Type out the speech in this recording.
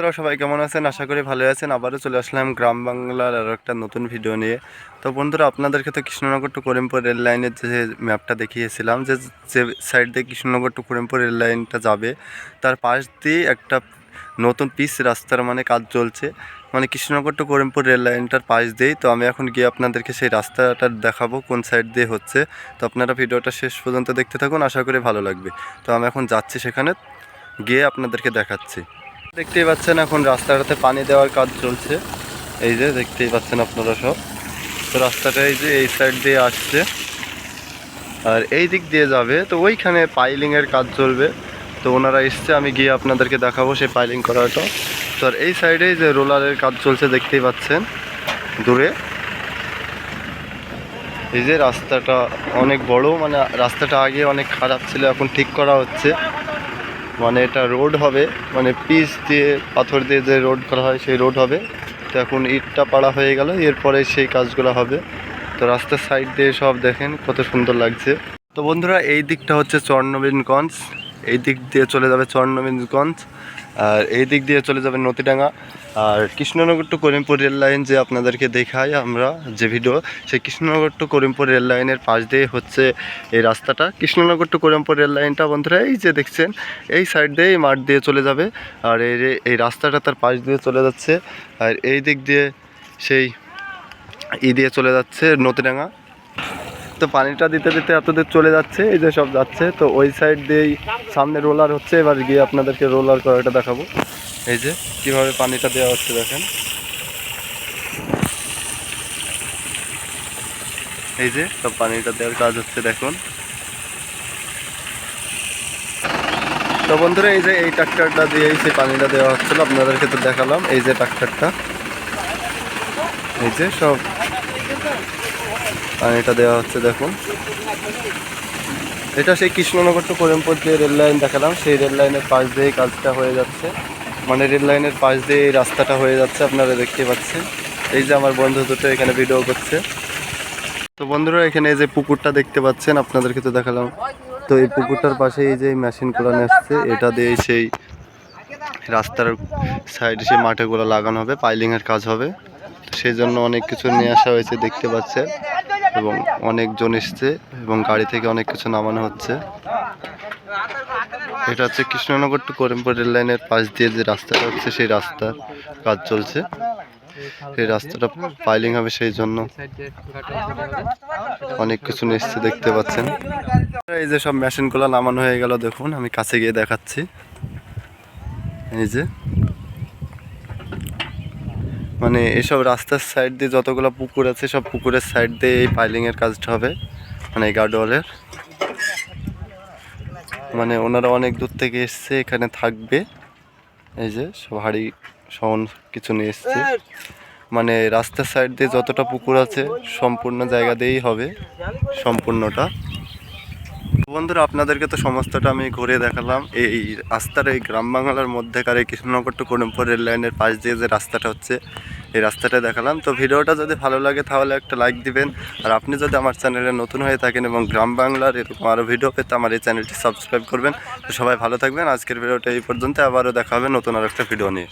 বন্ধুরা, সবাই কেমন আছেন? আশা করি ভালো আছেন। আবারও চলে আসলাম গ্রাম বাংলার আরও একটা নতুন ভিডিও নিয়ে। তো বন্ধুরা, আপনাদেরকে তো কৃষ্ণনগর টু করিমপুর রেল লাইনের যে ম্যাপটা দেখিয়েছিলাম, যে যে সাইড দিয়ে কৃষ্ণনগর টু করিমপুর রেল লাইনটা যাবে, তার পাশ দিয়ে একটা নতুন পিচ রাস্তার মানে কাজ চলছে। মানে কৃষ্ণনগর টু করিমপুর রেল লাইনটার পাশ দিয়েই। তো আমি এখন গিয়ে আপনাদেরকে সেই রাস্তাটা দেখাবো, কোন সাইড দিয়ে হচ্ছে। তো আপনারা ভিডিওটা শেষ পর্যন্ত দেখতে থাকুন, আশা করি ভালো লাগবে। তো আমি এখন যাচ্ছি সেখানে, গিয়ে আপনাদেরকে দেখাচ্ছি। দেখতেই পাচ্ছেন এখন রাস্তাটাতে পানি দেওয়ার কাজ চলছে। এই যে দেখতেই পাচ্ছেন আপনারা সব। তো রাস্তাটা এই যে এই সাইড দিয়ে আসছে। আর এই দিক দিয়ে যাবে। তো ওইখানে পাইলিংয়ের কাজ চলবে। তো ওনারা এসছে, আমি গিয়ে আপনাদেরকে দেখাবো সেই পাইলিং করাটা। তো আর এই সাইডে যে রোলারের কাজ চলছে, দেখতেই পাচ্ছেন। দূরে। এই যে রাস্তাটা অনেক বড় মানে রাস্তাটা আগে অনেক খারাপ ছিল, এখন ঠিক করা হচ্ছে। মানে এটা রোড হবে মানে পিচ দিয়ে, পাথর দিয়ে যে রোড করা হয়, সেই রোড হবে। তো এখন ইটটা পাড়া হয়ে গেল, এরপরে সেই কাজগুলো হবে। তো রাস্তার সাইড দিয়ে সব দেখেন কত সুন্দর লাগছে। তো বন্ধুরা, এই দিকটা হচ্ছে চর্ণবিনগঞ্জ। এই দিক দিয়ে চলে যাবে চর্ণবিনগঞ্জ আর এই দিক দিয়ে চলে যাবে নদীডাঙ্গা আর Krishnanagar to Karimpur rail line যে আপনাদেরকে দেখাই আমরা যে ভিডিও সেই কৃষ্ণনগর টু করিমপুর রেল লাইনের পাশ দিয়ে হচ্ছে এই রাস্তাটা। কৃষ্ণনগর টু করিমপুর রেল লাইনটা বন্ধুরা, এই যে দেখছেন, এই সাইড দিয়ে মাঠ দিয়ে চলে যাবে। আর এই এই রাস্তাটা তার পাশ দিয়ে চলে যাচ্ছে। আর এই দিক দিয়ে সেই ই দিয়ে চলে যাচ্ছে নদীডাঙ্গা তো পানিটা দিতে দিতে এতদূর চলে যাচ্ছে, এই যে সব যাচ্ছে। তো ওই সাইড দিয়েই সামনে রোলার হচ্ছে, এবার গিয়ে আপনাদেরকে রোলার করাটা দেখাবো। এই যে, কীভাবে পানিটা দেওয়া হচ্ছে দেখেন। এই যে, সব পানিটা দেওয়ার কাজ হচ্ছে দেখুন। তো বন্ধুরা, এই যে এই ট্রাক্টরটা দিয়েই সেই পানিটা দেওয়া হচ্ছিল, আপনাদেরকে তো দেখালাম। এই যে ট্রাক্টরটা এই যে সব পানিটা দেওয়া হচ্ছে, দেখুন। এটা সেই কৃষ্ণনগর টু করিমপুর যে রেল লাইন দেখালাম, সেই রেল লাইনের পাশ দিয়েই কাজটা হয়ে যাচ্ছে। মানে রেল লাইনের পাশ দিয়ে এই রাস্তাটা হয়ে যাচ্ছে, আপনারা দেখতে পাচ্ছেন। এই যে আমার বন্ধু দুটো এখানে ভিডিও করছে। তো বন্ধুরা, এখানে এই যে পুকুরটা দেখতে পাচ্ছেন, আপনাদেরকে তো দেখালাম। তো এই পুকুরটার পাশে এই যে মেশিন কোরআন আসছে, এটা দিয়ে সেই রাস্তার সাইডে সেই মাঠেগুলো লাগানো হবে পাইলিংয়ের কাজ হবে। সেই জন্য অনেক কিছু নিয়ে আসা হয়েছে, দেখতে পাচ্ছেন। এবং অনেকজন এসছে এবং গাড়ি থেকে অনেক কিছু নামানো হচ্ছে। এটা হচ্ছে কৃষ্ণনগর টু করিমপুর রেল লাইনের পাশ দিয়ে যে রাস্তাটা হচ্ছে, সেই রাস্তার কাজ চলছে। সেই রাস্তাটা পাইলিং হবে সেই জন্য। অনেক কিছু এসছে দেখতে পাচ্ছেন। এই যে সব মেশিনগুলো নামানো হয়ে গেল, দেখুন, আমি কাছে গিয়ে দেখাচ্ছি। এই যে মানে এসব রাস্তার সাইড দিয়ে যতগুলো পুকুর আছে, সব পুকুরের সাইড দিয়ে এই পাইলিংয়ের কাজটা হবে মানে এই গার্ডওয়ালের মানে ওনারা অনেক দূর থেকে এসছে, এখানে থাকবে। এই যে সব হাড়ি সমান কিছু নিয়ে এসছে। মানে রাস্তার সাইড দিয়ে যতটা পুকুর আছে, সম্পূর্ণ জায়গা দিয়েই হবে, সম্পূর্ণটা। বন্ধুরা, আপনাদেরকে তো সমস্তটা আমি ঘুরে দেখালাম। এই রাস্তার, এই গ্রাম বাংলার মধ্যেকার এই কৃষ্ণনগর টু করিমপুর রেল লাইনের পাশ দিয়ে যে রাস্তাটা হচ্ছে, এই রাস্তাটা দেখালাম। তো ভিডিওটা যদি ভালো লাগে, তাহলে একটা লাইক দিবেন। আর আপনি যদি আমার চ্যানেলে নতুন হয়ে থাকেন এবং গ্রাম বাংলার এরকম আরও ভিডিও পেতে আমার এই চ্যানেলটি সাবস্ক্রাইব করবেন। তো সবাই ভালো থাকবেন। আজকের ভিডিওটা এই পর্যন্ত। আবারও দেখা হবে নতুন আর একটা ভিডিও নিয়ে।